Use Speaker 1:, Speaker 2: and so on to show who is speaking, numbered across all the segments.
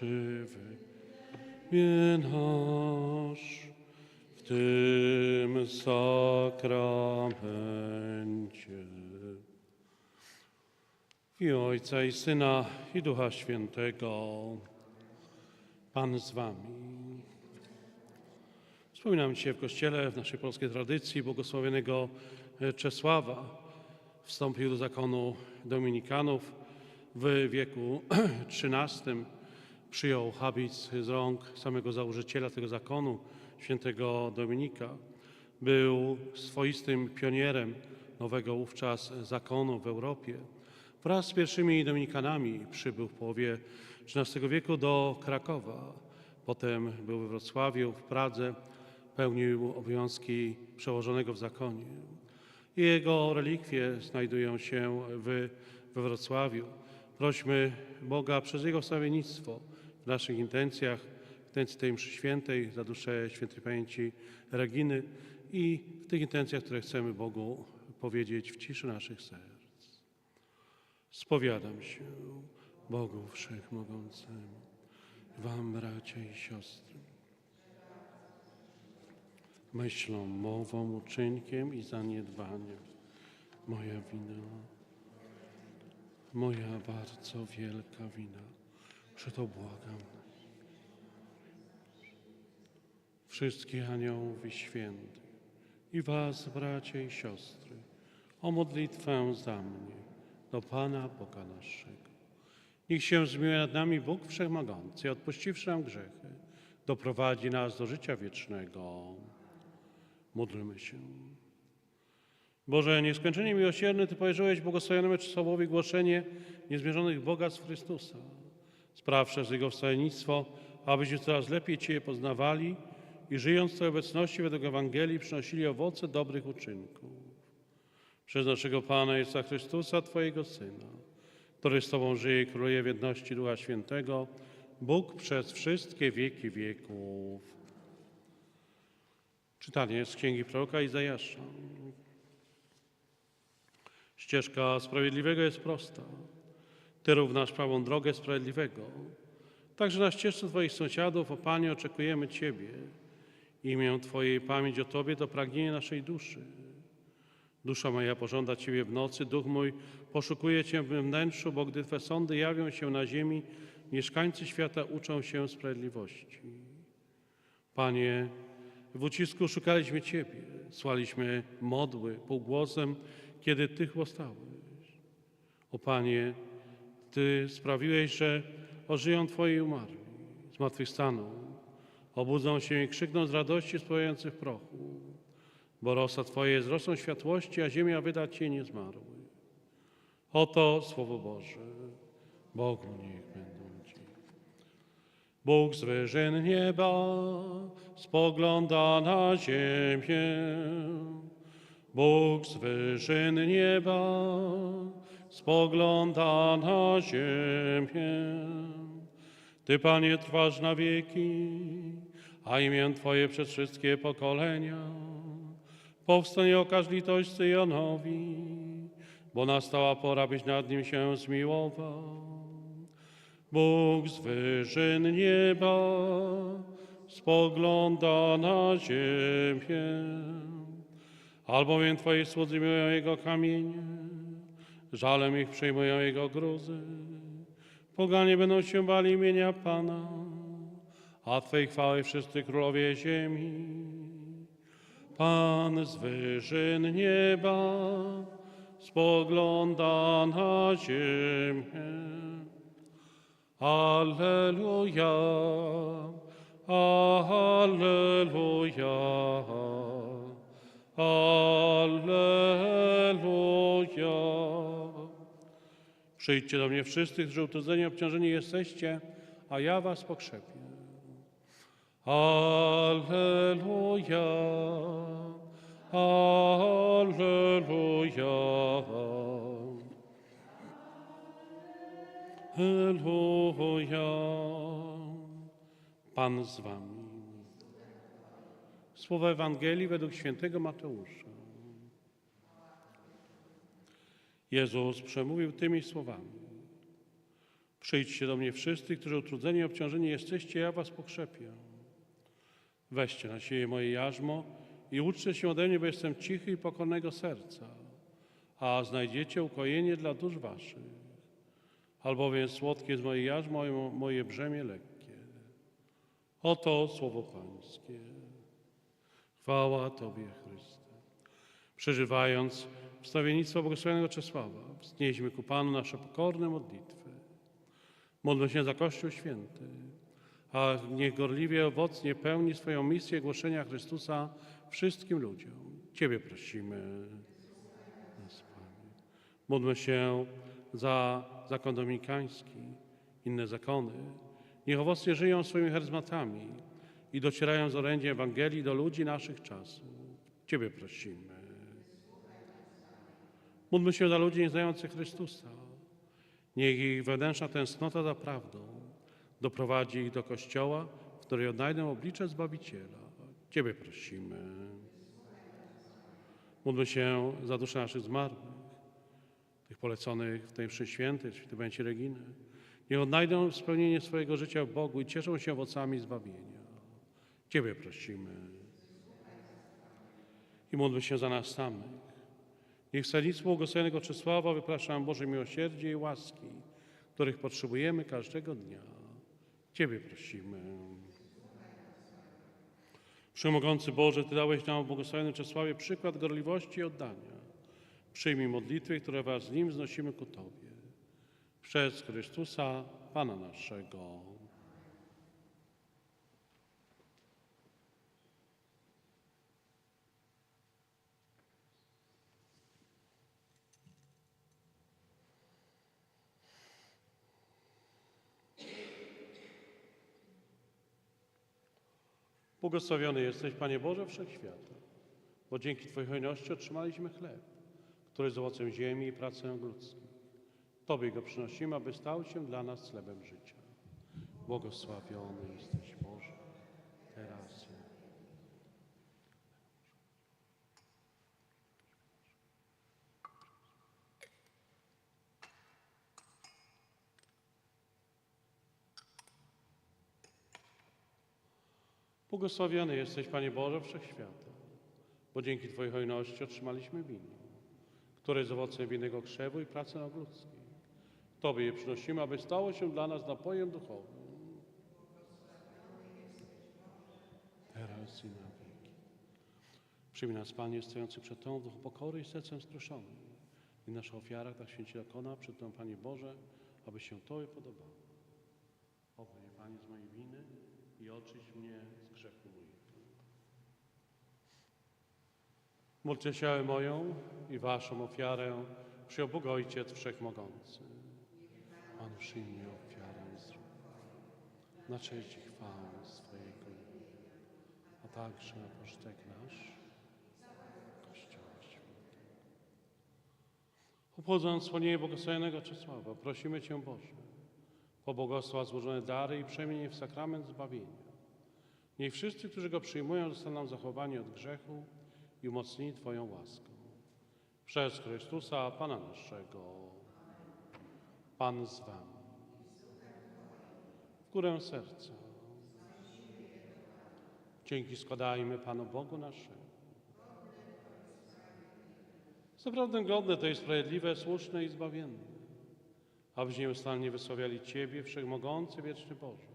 Speaker 1: żywy mnie nasz w tym sakramencie. Imię Ojca i Syna i Ducha Świętego. Pan z wami. Wspominam dzisiaj w Kościele, w naszej polskiej tradycji, błogosławionego Czesława. Wstąpił do zakonu dominikanów w wieku XIII. Przyjął habit z rąk samego założyciela tego zakonu, świętego Dominika. Był swoistym pionierem nowego wówczas zakonu w Europie. Wraz z pierwszymi dominikanami przybył w połowie XIII wieku do Krakowa. Potem był we Wrocławiu, w Pradze. Pełnił obowiązki przełożonego w zakonie. Jego relikwie znajdują się w, we Wrocławiu. Prośmy Boga przez Jego wstawiennictwo w naszych intencjach, w intencji tej mszy świętej za duszę świętej pamięci Reginy i w tych intencjach, które chcemy Bogu powiedzieć w ciszy naszych serc. Spowiadam się Bogu Wszechmogącemu, Wam bracia i siostry, myślą, mową, uczynkiem i zaniedbaniem. Moja wina, moja bardzo wielka wina. Przeto błagam wszystkich aniołów i świętych i was, bracia i siostry, o modlitwę za mnie do Pana Boga naszego. Niech się zmiłuje nad nami Bóg Wszechmogący, odpuściwszy nam grzechy, doprowadzi nas do życia wiecznego. Módlmy się. Boże, nieskończenie miłosierny, Ty powierzyłeś błogosławionemu Czesławowi głoszenie niezmierzonych bogactw Chrystusa. Spraw przez Jego wstawiennictwo, abyśmy coraz lepiej Cię poznawali i żyjąc w Twojej obecności według Ewangelii przynosili owoce dobrych uczynków. Przez naszego Pana Jezusa Chrystusa, Twojego Syna, który z Tobą żyje i króluje w jedności Ducha Świętego, Bóg przez wszystkie wieki wieków. Czytanie z Księgi Proroka Izajasza. Ścieżka sprawiedliwego jest prosta. Ty równasz prawą drogę sprawiedliwego. Także na ścieżce Twoich sąsiadów, o Panie, oczekujemy Ciebie. Imię Twojej pamięć o Tobie to pragnienie naszej duszy. Dusza moja pożąda Ciebie w nocy, duch mój poszukuje Cię w wnętrzu, bo gdy Twe sądy jawią się na ziemi, mieszkańcy świata uczą się sprawiedliwości. Panie, w ucisku szukaliśmy Ciebie, słaliśmy modły półgłosem, kiedy Ty chłostałeś. O Panie, Ty sprawiłeś, że ożyją Twoi umarli, zmartwychwstaną, obudzą się i krzykną z radości spływających w prochu, bo rosa Twoje rosą światłości, a ziemia wyda Cienie zmarły. Oto Słowo Boże, Bogu niech będą Ci. Bóg z wyżyn nieba spogląda na ziemię. Bóg z wyżyn nieba spogląda na ziemię. Ty, Panie, trwasz na wieki, a imię Twoje przez wszystkie pokolenia. Powstań okaż litość Syjonowi, bo nastała pora, byś nad nim się zmiłował. Bóg z wyżyn nieba spogląda na ziemię, albowiem Twoi słudzy miłują Jego kamienie, żalem ich przyjmują Jego gruzy. Poganie będą się bali imienia Pana, a Twej chwały wszyscy królowie ziemi. Pan z wyżyn nieba spogląda na ziemię. Alleluja, Alleluja, Alleluja. Przyjdźcie do mnie wszyscy, którzy utrudzeni obciążeni jesteście, a ja was pokrzepię. Alleluja, Alleluja. Alleluja. Pan z wami. Słowa Ewangelii według świętego Mateusza. Jezus przemówił tymi słowami. Przyjdźcie do mnie wszyscy, którzy utrudzeni i obciążeni jesteście, ja was pokrzepię. Weźcie na siebie moje jarzmo i uczcie się ode mnie, bo jestem cichy i pokornego serca, a znajdziecie ukojenie dla dusz waszych. Albowiem słodkie jest moje jarzmo, moje brzemię lekkie. Oto słowo Pańskie. Chwała Tobie, Chryste. Przeżywając wstawiennictwo błogosławionego Czesława, wznieśmy ku Panu nasze pokorne modlitwy. Módlmy się za Kościół Święty, a niech gorliwie owocnie pełni swoją misję głoszenia Chrystusa wszystkim ludziom. Ciebie prosimy. Módlmy się za zakon dominikański, inne zakony. Niech owocnie żyją swoimi charyzmatami i docierają z orędziem Ewangelii do ludzi naszych czasów. Ciebie prosimy. Módlmy się za ludzi nieznających Chrystusa. Niech ich wewnętrzna tęsknota za prawdą doprowadzi ich do Kościoła, w której odnajdą oblicze Zbawiciela. Ciebie prosimy. Módlmy się za dusze naszych zmarłych, tych poleconych w tej mszy świętej, w będzie Reginy. Niech odnajdą spełnienie swojego życia w Bogu i cieszą się owocami zbawienia. Ciebie prosimy. I módlmy się za nas samych. Niech w błogosławionego Czesława wypraszam Boże miłosierdzie i łaski, których potrzebujemy każdego dnia. Ciebie prosimy. Przemogący Boże, Ty dałeś nam w błogosławionym Czesławie przykład gorliwości i oddania. Przyjmij modlitwy, które wraz z Nim wznosimy ku Tobie. Przez Chrystusa, Pana naszego. Błogosławiony jesteś, Panie Boże Wszechświata, bo dzięki Twojej hojności otrzymaliśmy chleb, który jest owocem ziemi i pracą ludzką. Tobie go przynosimy, aby stał się dla nas chlebem życia. Błogosławiony jesteś Boże, teraz i Błogosławiony jesteś, Panie Boże Wszechświata, bo dzięki Twojej hojności otrzymaliśmy wino, które jest owocem winnego krzewu i pracy nadludzkiej. Tobie je przynosimy, aby stało się dla nas napojem duchowym. Teraz i na wieki. Przyjmij nas, Panie, stojący przed Tobą w duchu pokory i sercem skruszonym. I nasza ofiara, tak święci dokona przed Tobą, Panie Boże, aby się Tobie podobało. Obmyj, Panie, z mojej winy i oczyść mnie z grzechu moich. Módlcie się moją i waszą ofiarę przyjął Bóg Ojciec Wszechmogący. Pan przyjmie ofiarę zdrowia na cześć i chwałę swojego a także na pożytek nasz Kościoła Świętego. Obchodząc wspomnienie błogosławionego Czesława, prosimy Cię Boże, pobłogosław złożone dary i przemień w sakrament zbawienia. Niech wszyscy, którzy go przyjmują, zostaną zachowani od grzechu i umocnieni Twoją łaską. Przez Chrystusa, Pana naszego. Pan z Wami. W górę serca. Dzięki składajmy Panu Bogu naszemu. Zaprawdę godne to jest sprawiedliwe, słuszne i zbawienne abyśmy nieustannie wysławiali Ciebie, Wszechmogący, Wieczny Boże.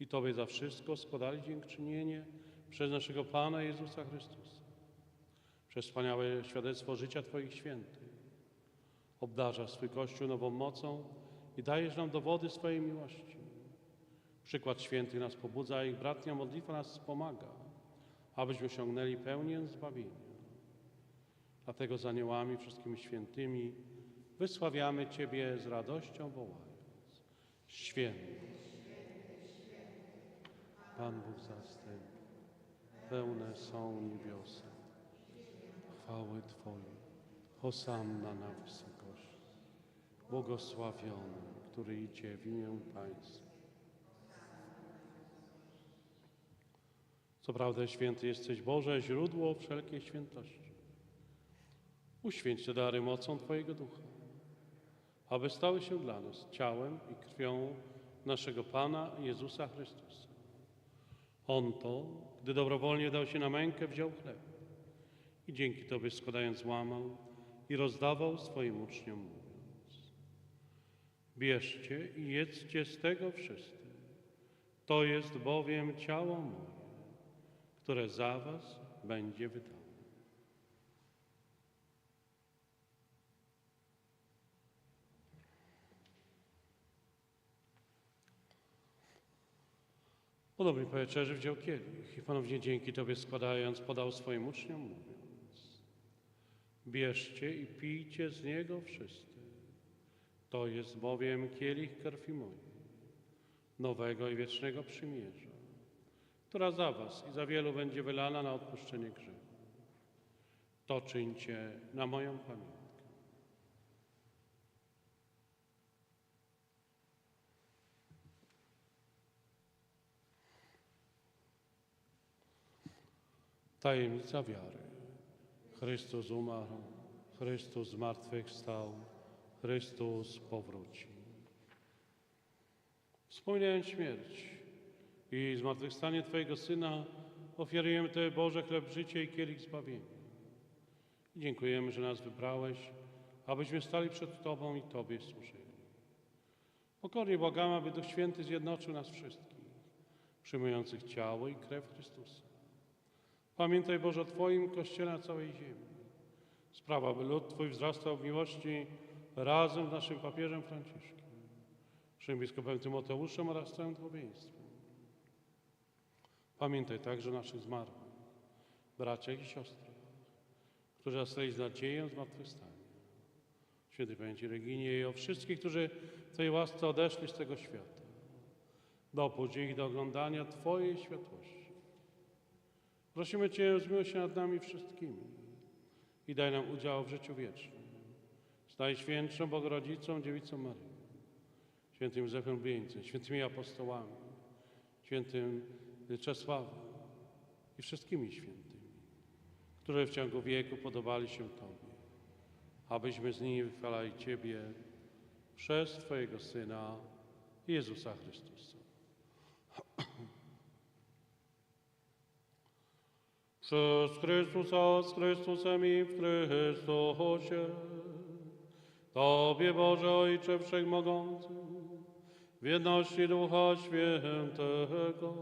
Speaker 1: I Tobie za wszystko składali dziękczynienie przez naszego Pana Jezusa Chrystusa. Przez wspaniałe świadectwo życia Twoich świętych. Obdarzasz swój Kościół nową mocą i dajesz nam dowody swojej miłości. Przykład świętych nas pobudza, a ich bratnia modlitwa nas wspomaga, abyśmy osiągnęli pełnię zbawienia. Dlatego z aniołami, wszystkimi świętymi, wysławiamy Ciebie z radością wołając. Święty, Pan Bóg zastępów, pełne są niebiosa, chwały Twojej, hosanna na wysokości, błogosławiony, który idzie w imię Pańskie. Co prawda święty jesteś Boże, źródło wszelkiej świętości. Uświęć te dary mocą Twojego Ducha aby stały się dla nas ciałem i krwią naszego Pana Jezusa Chrystusa. On to, gdy dobrowolnie dał się na mękę, wziął chleb i dzięki Tobie składając łamał i rozdawał swoim uczniom, mówiąc Bierzcie i jedzcie z tego wszyscy. To jest bowiem ciało moje, które za was będzie wydane. Podobnie po wieczerzy wziął kielich i ponownie dzięki Tobie składając podał swoim uczniom, Bierzcie i pijcie z niego wszyscy. To jest bowiem kielich krwi mojej, nowego i wiecznego przymierza, która za was i za wielu będzie wylana na odpuszczenie grzechu. To czyńcie na moją pamiątkę. Tajemnica wiary. Chrystus umarł, Chrystus zmartwychwstał, Chrystus powróci. Wspominając śmierć i zmartwychwstanie Twojego Syna, ofiarujemy Tobie Boże chleb życia i kielich zbawienia. Dziękujemy, że nas wybrałeś, abyśmy stali przed Tobą i Tobie służyli. Pokornie błagamy, aby Duch Święty zjednoczył nas wszystkich, przyjmujących ciało i krew Chrystusa. Pamiętaj Boże o Twoim Kościele na całej ziemi. Sprawa, by lud Twój wzrastał w miłości razem z naszym papieżem Franciszkiem, naszym biskupem Tymoteuszem oraz całym podobieństwem. Pamiętaj także o naszych zmarłych, braciach i siostrach, którzy zostali z nadzieją zmartwychwstania. Świętej Pamięci Reginie i o wszystkich, którzy w Twojej łasce odeszli z tego świata. Dopuść ich do oglądania Twojej światłości. Prosimy Cię, zmiłuj się nad nami wszystkimi i daj nam udział w życiu wiecznym. Z Najświętszą Bogorodzicą, Dziewicą Maryją, świętym Józefem Bieńcem, świętymi apostołami, świętym Czesławem i wszystkimi świętymi, którzy w ciągu wieku podobali się Tobie, abyśmy z nimi wychwalali Ciebie przez Twojego Syna, Jezusa Chrystusa. Przez Chrystusa, z Chrystusem i w Chrystusie. Tobie, Boże Ojcze Wszechmogący, w jedności Ducha Świętego,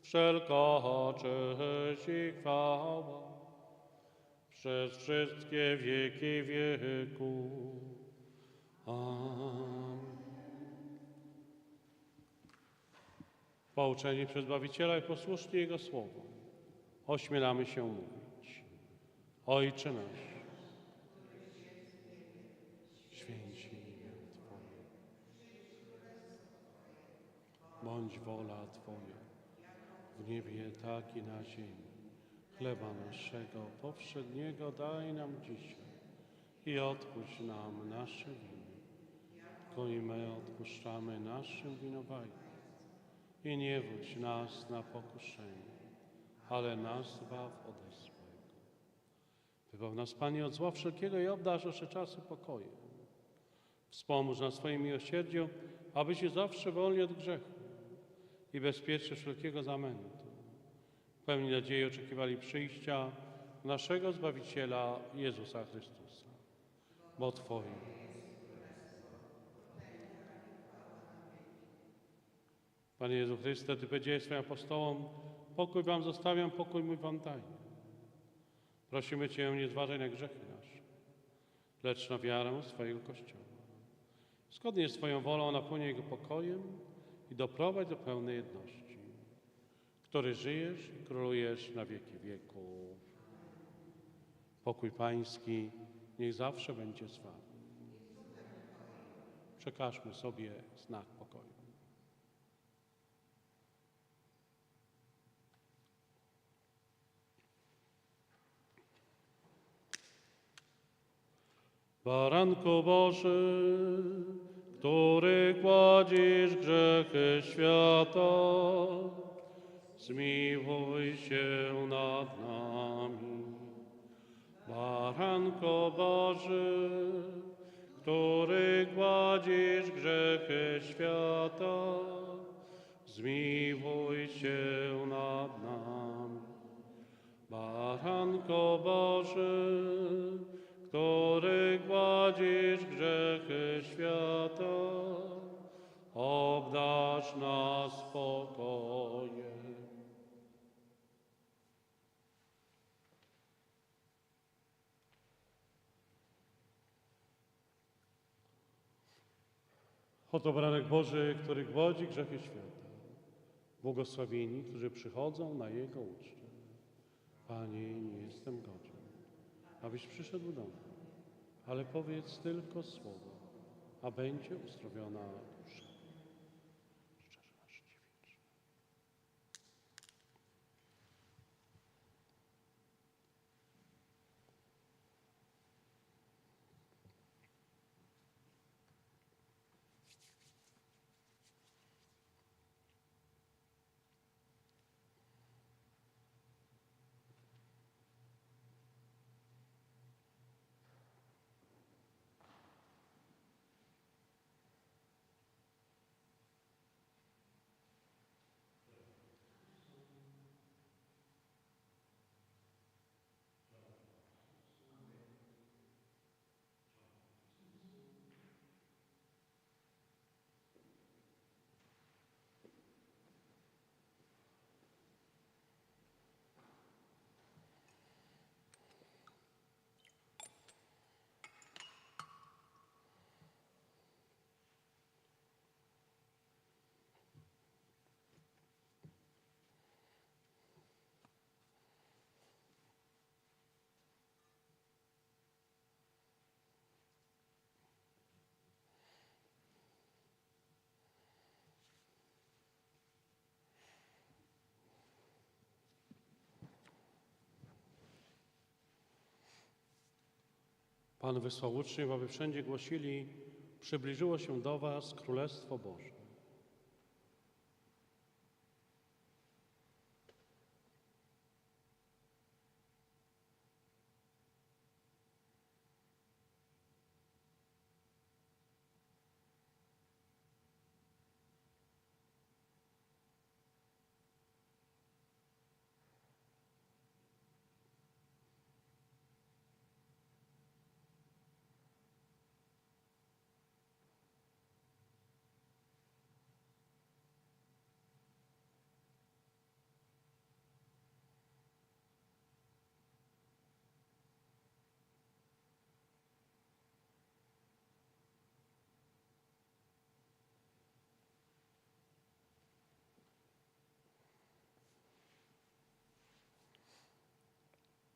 Speaker 1: wszelka cześć i chwała przez wszystkie wieki wieków. Amen. Pouczeni przez Bawiciela i posłuszni Jego Słowu ośmielamy się mówić. Ojcze nasz, święci imię Twoje, bądź wola Twoja, w niebie tak i na ziemi. Chleba naszego powszedniego daj nam dzisiaj i odpuść nam nasze winy, jako i my odpuszczamy naszym winowajcom. I nie wódź nas na pokuszenie, ale nas zbaw ode złego. Wybaw nas, Panie, od zła wszelkiego i obdarz nasze czasy pokojem. Wspomóż nas swoim miłosierdziu, abyśmy zawsze wolni od grzechu i bezpiecznie wszelkiego zamętu. Pełni nadziei oczekiwali przyjścia naszego Zbawiciela Jezusa Chrystusa. Bo Twoim. Panie Jezu Chryste, Ty powiedziałeś swoim apostołom, pokój Wam zostawiam, pokój mój Wam daję. Prosimy Cię, nie zważaj na grzechy nasze, lecz na wiarę swojego Kościoła. Zgodnie z Twoją wolą napłynie Jego pokojem i doprowadź do pełnej jedności, który żyjesz i królujesz na wieki wieków. Pokój Pański niech zawsze będzie z Wami. Przekażmy sobie znak pokoju. Baranku Boży, który kładzisz grzechy świata, zmiłuj się nad nami. Baranko Boży, który gładzisz grzechy świata, zmiłuj się nad nami. Baranko Boży, który gładzisz grzechy świata, obdarz nas spokojem. Oto baranek Boży, który głodzi grzechy świata. Błogosławieni, którzy przychodzą na Jego ucztę. Panie, nie jestem godzien, abyś przyszedł do mnie, ale powiedz tylko słowo, a będzie uzdrowiona Pan wysłał uczniów, aby wszędzie głosili, przybliżyło się do Was Królestwo Boże.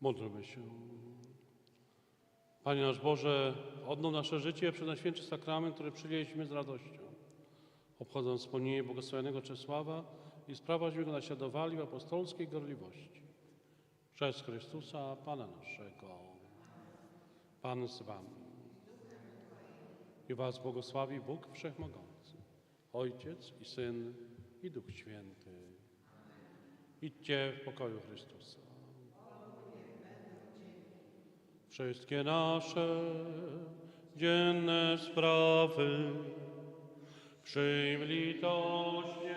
Speaker 1: Módlmy się. Panie nasz Boże, odnów nasze życie przez Najświętszy Sakrament, który przyjęliśmy z radością. Obchodząc wspomnienie błogosławionego Czesława i sprawośmy go naśladowali w apostolskiej gorliwości. Przez Chrystusa, Pana naszego. Pan z Wami. I Was błogosławi Bóg Wszechmogący, Ojciec i Syn i Duch Święty. Idźcie w pokoju Chrystusa. Wszystkie nasze dzienne sprawy. Przyjm litośnie